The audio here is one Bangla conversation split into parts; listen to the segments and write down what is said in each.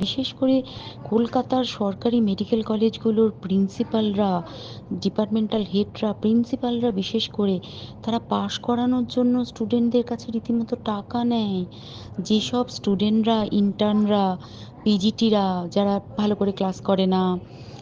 বিশেষ করে কলকাতার সরকারি মেডিকেল কলেজগুলোর প্রিন্সিপালরা, ডিপার্টমেন্টাল হেডরা, প্রিন্সিপালরা বিশেষ করে তারা পাশ করানোর জন্য স্টুডেন্টদের কাছে রীতিমতো টাকা নেয়। যেসব স্টুডেন্টরা ইন্টার্নরা পিজিটিরা যারা ভালো করে ক্লাস করে না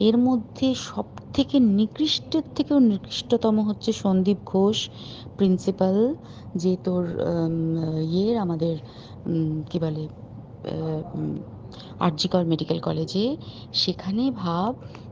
এর মধ্যে সব থেকে নিকৃষ্টের থেকেও নিকৃষ্টতম হচ্ছে সন্দীপ ঘোষ প্রিন্সিপাল যে তোর ইয়ের আমাদের কি বলে আরজিকর মেডিকেল কলেজে সেখানে ভাব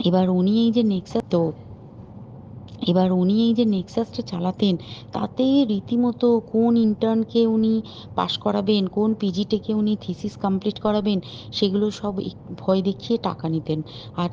এবার উনি এই যে নেক্সাস তো, এবার উনি এই যে নেক্সাসটা চালাতেন, তাতে রীতিমতো কোন ইন্টার্নকে উনি পাস করাবেন, কোন পিজিটেকে উনি থিসিস কমপ্লিট করাবেন, সেগুলো সব ভয় দেখিয়ে টাকা নিতেন। আর